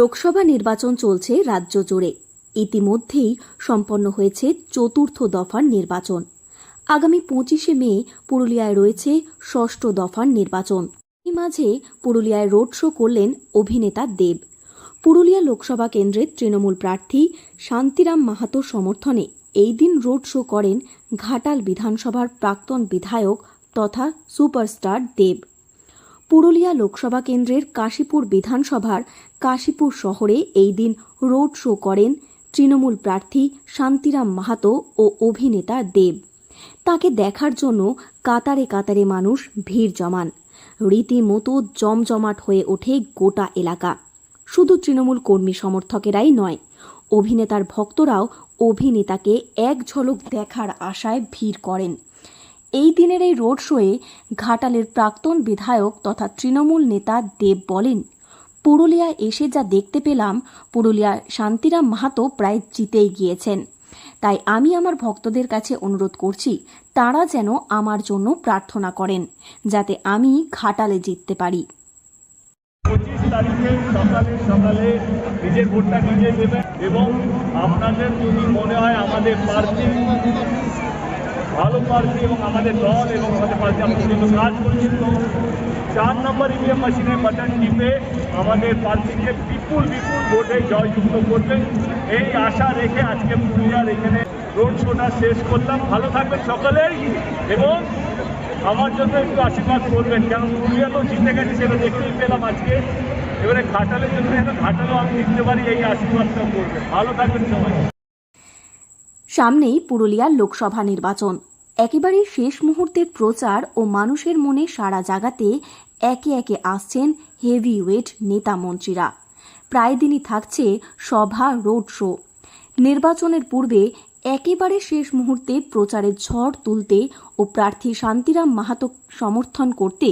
লোকসভা নির্বাচন চলছে রাজ্য জুড়ে। ইতিমধ্যেই সম্পন্ন হয়েছে চতুর্থ দফার নির্বাচন। আগামী পঁচিশে মে পুরুলিয়ায় রয়েছে ষষ্ঠ দফার নির্বাচন। এই মাঝে পুরুলিয়ায় রোড শো করলেন অভিনেতা দেব। পুরুলিয়া লোকসভা কেন্দ্রের তৃণমূল প্রার্থী শান্তিরাম মাহাতোর সমর্থনে এই দিন রোড শো করেন ঘাটাল বিধানসভার প্রাক্তন বিধায়ক তথা সুপারস্টার দেব। পুরুলিয়া লোকসভা কেন্দ্রের কাশীপুর বিধানসভার কাশীপুর শহরে এই দিন রোড শো করেন তৃণমূল প্রার্থী শান্তিরাম মাহাতো ও অভিনেতা দেব। তাকে দেখার জন্য কাতারে কাতারে মানুষ ভিড় জমান। রীতিমতো জমজমাট হয়ে ওঠে গোটা এলাকা। শুধু তৃণমূল কর্মী সমর্থকেরাই নয়, অভিনেতার ভক্তরাও অভিনেতাকে এক ঝলক দেখার আশায় ভিড় করেন। এই দিনের এই রোড শোয়ে ঘাটালের প্রাক্তন বিধায়ক তথা তৃণমূল নেতা দেব বলেন, পুরুলিয়ায় এসে যা দেখতে পেলাম, পুরুলিয়ার শান্তিরাম মাহাতো প্রায় জিতেই গিয়েছেন। তাই আমি আমার ভক্তদের কাছে অনুরোধ করছি, তারা যেন আমার জন্য প্রার্থনা করেন, যাতে আমি ঘাটালে জিততে পারি। সকালে সকালে নিজের ভোটটা নিজে দেবেন এবং আপনাদের যদি মনে হয় আমাদের প্রার্থী ভালো প্রার্থী এবং আমাদের দল এবং আমাদের প্রার্থী আমাদের জন্য কাজ করছেন তো চার নম্বর ইভিএম মেশিনের বাটন টিপে আমাদের প্রার্থীকে বিপুল বিপুল ভোটে জয়যুক্ত করবেন। এই আশা রেখে আজকে পুরুলিয়ার এখানে রোড শোটা শেষ করলাম। ভালো থাকবেন সকলেই এবং আমার জন্য একটু আশীর্বাদ করবেন। কেন পুরুলিয়া তো জিতে গেছে, সেটা দেখতেই পেলাম আজকে। এবারে ঘাটালের জন্য যেন ঘাটালেও আমি জিততে পারি, এই আশীর্বাদটা করবেন। ভালো থাকবেন সবাই। সামনেই পুরুলিয়ার লোকসভা নির্বাচন। একেবারে শেষ মুহূর্তের প্রচার ও মানুষের মনে সাড়া জাগাতে একে একে আসছেন হেভি ওয়েট নেতা মন্ত্রীরা। প্রায় দিনই থাকছে সভা রোড শো নির্বাচনের পূর্বে একেবারে শেষ মুহূর্তে প্রচারের ঝড় তুলতে ও প্রার্থী শান্তিরাম মাহাতো সমর্থন করতে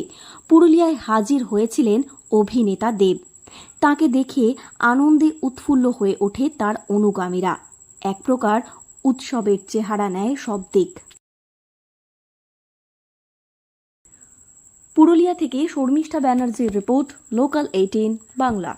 পুরুলিয়ায় হাজির হয়েছিলেন অভিনেতা দেব। তাকে দেখে আনন্দে উৎফুল্ল হয়ে ওঠে তার অনুগামীরা। এক প্রকার উৎসবের চেহারা নেয় সব দিক। পুরুলিয়া থেকে শর্মিষ্ঠা ব্যানার্জির রিপোর্ট লোকাল এইটিন বাংলা